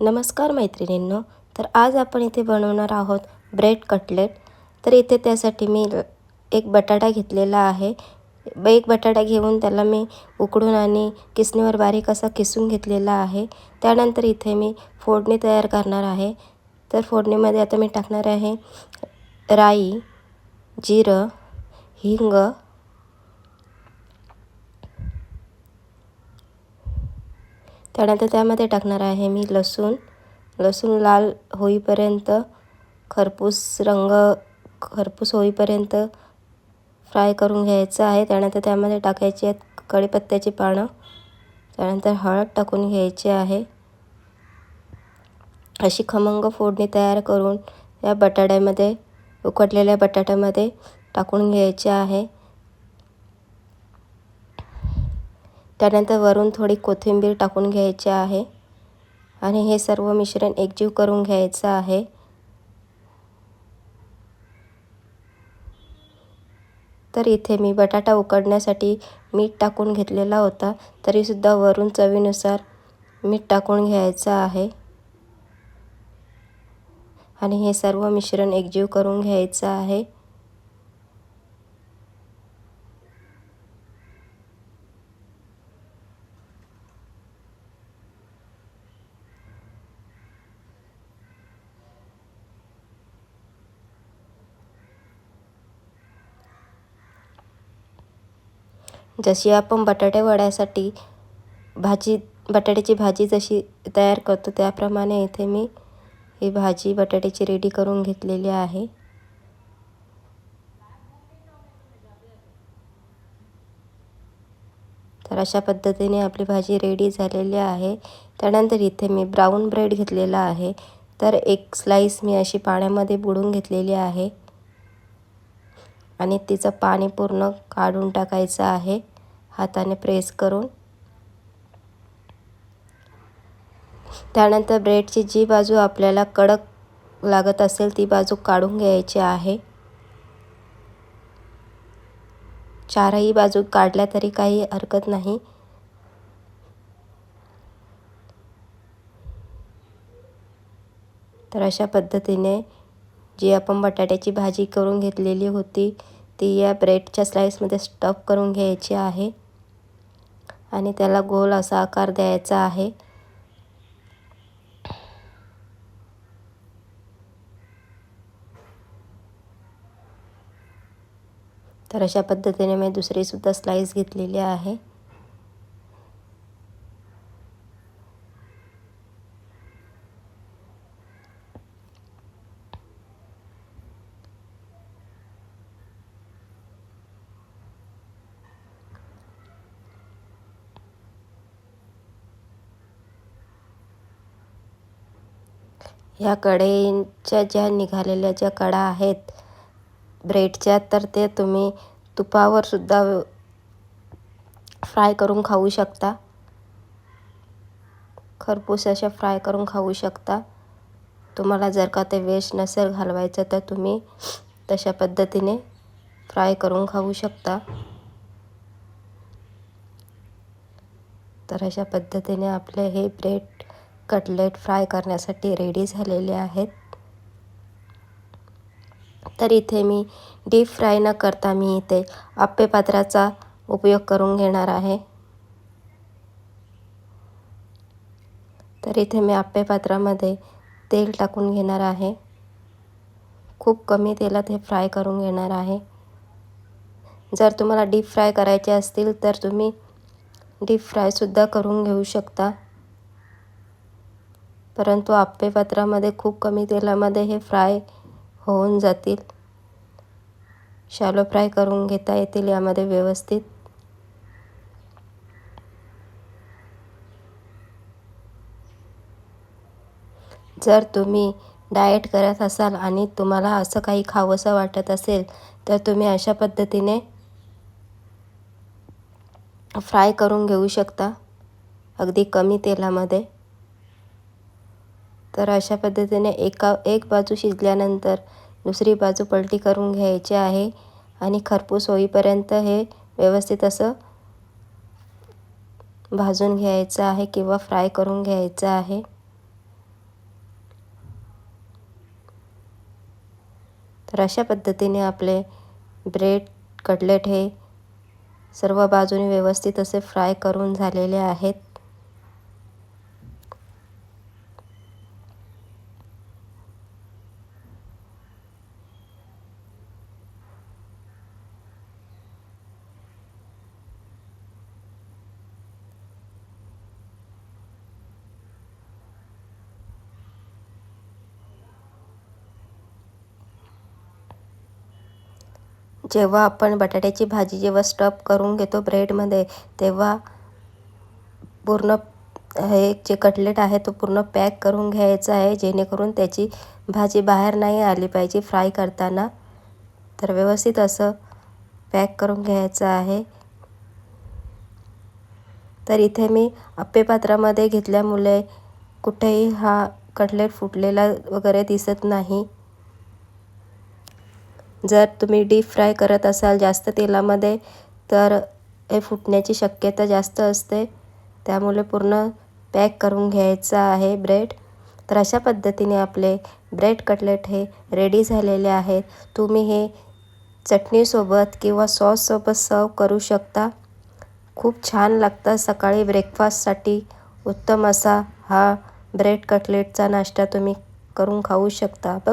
नमस्कार मैत्रिणींनो तर आज आपण इथे बनवणार आहोत ब्रेड कटलेट तर इथे त्यासाठी मी एक बटाटा घेतलेला आहे. एक बटाटा घेऊन त्याला मी उकडून आणि किसणीवर बारीक असा किसून घेतलेला आहे. त्यानंतर इथे मी फोडणी तयार करणार आहे. तर फोडणीमध्ये आता मी टाकणार आहे राई जिरं हिंग त्यानंतर त्यामध्ये टाकणार आहे मी लसूण. लसूण लाल होईपर्यंत खरपूस रंग खरपूस होईपर्यंत फ्राय करून घ्यायचं आहे. त्यानंतर त्यामध्ये टाकायची आहेत कढीपत्त्याची पानं. त्यानंतर हळद टाकून घ्यायची आहे. अशी खमंग फोडणी तयार करून या बटाट्यामध्ये उकडलेल्या बटाट्यामध्ये टाकून घ्यायचे आहे. त्यानंतर वरून थोडी कोथिंबीर टाकून घ्यायची आहे. आणि हे सर्व मिश्रण एकजीव करून घ्यायचं आहे. तर इथे मी बटाटा उकडण्यासाठी मीठ टाकून घेतलेला होता. तरीसुद्धा वरून चवीनुसार मीठ टाकून घ्यायचं आहे. आणि हे सर्व मिश्रण एकजीव करून घ्यायचं आहे. जशी आपण बटाटे वड्यासाठी भाजी बटाट्याची भाजी जशी तयार करतो त्याप्रमाणे इथे मी ही भाजी बटाट्याची रेडी करून घेतलेली आहे. तर अशा पद्धतीने आपली भाजी रेडी झालेली आहे. त्यानंतर इथे मी ब्राऊन ब्रेड घेतलेला आहे. तर एक स्लाईस मी अशी पाण्यामध्ये बुडून घेतलेली आहे. आणि तिचं पाणी पूर्ण काढून टाकायचं आहे. हाताने प्रेस करून. त्यानंतर ब्रेडची जी बाजू आपल्याला कडक लागत असेल ती बाजू काढून घ्यायची आहे. चारही बाजू काढल्या तरी काही हरकत नाही. तर अशा पद्धतीने जी आपण बटाट्याची भाजी करून घेतलेली होती ती या ब्रेडच्या स्लाईसमध्ये स्टफ करून घ्यायची आहे. आणि त्याला गोल असा आकार द्यायचा आहे. तर अशा पद्धतीने मी दुसरीसुद्धा स्लाईस घेतलेली आहे. ह्या कढईंच्या ज्या निघालेल्या ज्या कडा आहेत ब्रेडच्या तर ते तुम्ही तुपावर सुद्धा फ्राय करून खाऊ शकता. खरपूस अशा फ्राय करून खाऊ शकता. तुम्हाला जर का ते वेस्ट नसेल घालवायचं तर तुम्ही तशा पद्धतीने फ्राय करून खाऊ शकता. तर अशा पद्धतीने आपले हे ब्रेड कटलेट फ्राय करण्यासाठी रेडी झालेले आहेत. तर इथे मी डीप फ्राय न करता मी इथे आप्पे पात्राचा उपयोग करून घेणार आहे. तर इथे मी आप्पे पात्रामध्ये तेल टाकून घेणार आहे. खूप कमी तेलात हे फ्राय करून घेणार आहे. जर तुम्हाला डीप फ्राय करायचे असतील तर तुम्ही डीप फ्रायसुद्धा करून घेऊ शकता. परंतु आप्पे पात्रामध्ये खूप कमी तेलामध्ये हे फ्राय होऊन जातील. शॅलो फ्राय करून घेता येतील यामध्ये व्यवस्थित. जर तुम्ही डाएट करत असाल आणि तुम्हाला असं काही खावंसं वाटत असेल तर तुम्ही अशा पद्धतीने फ्राय करून घेऊ शकता. अगदी कमी तेलामध्ये. तर अशा पद्धतीने एका एक बाजू शिजल्यानंतर दुसरी बाजू पलटी करून घ्यायची आहे आणि खरपूस होईपर्यंत हे व्यवस्थित असं भाजून घ्यायचं आहे किंवा फ्राय करून घ्यायचं आहे. तर अशा पद्धतीने आपले ब्रेड कटलेट हे सर्व बाजूने व्यवस्थित असे फ्राय करून झालेले आहेत. जेव्हा आपण बटाट्याची भाजी जेव्हा स्टफ करून घेतो ब्रेडमध्ये तेव्हा पूर्ण हे जे कटलेट आहे तो पूर्ण पॅक करून घ्यायचा आहे जेणेकरून त्याची भाजी बाहेर नाही आली पाहिजे फ्राय करताना. तर व्यवस्थित असं पॅक करून घ्यायचं आहे. तर इथे मी अप्पे पात्रामध्ये घेतल्यामुळे कुठेही हा कटलेट फुटलेला वगैरे दिसत नाही. जर तुम्ही डीप फ्राय करत असाल जास्त तेलामध्ये तर हे फुटण्याची शक्यता जास्त असते. त्यामुळे पूर्ण पॅक करून घ्यायचं आहे ब्रेड. तर अशा पद्धतीने आपले ब्रेड कटलेट हे रेडी झालेले आहेत. तुम्ही हे चटणीसोबत किंवा सॉससोबत सर्व करू शकता. खूप छान लागतं. सकाळी ब्रेकफास्टसाठी उत्तम असा हा ब्रेड कटलेटचा नाश्ता तुम्ही करून खाऊ शकता. ब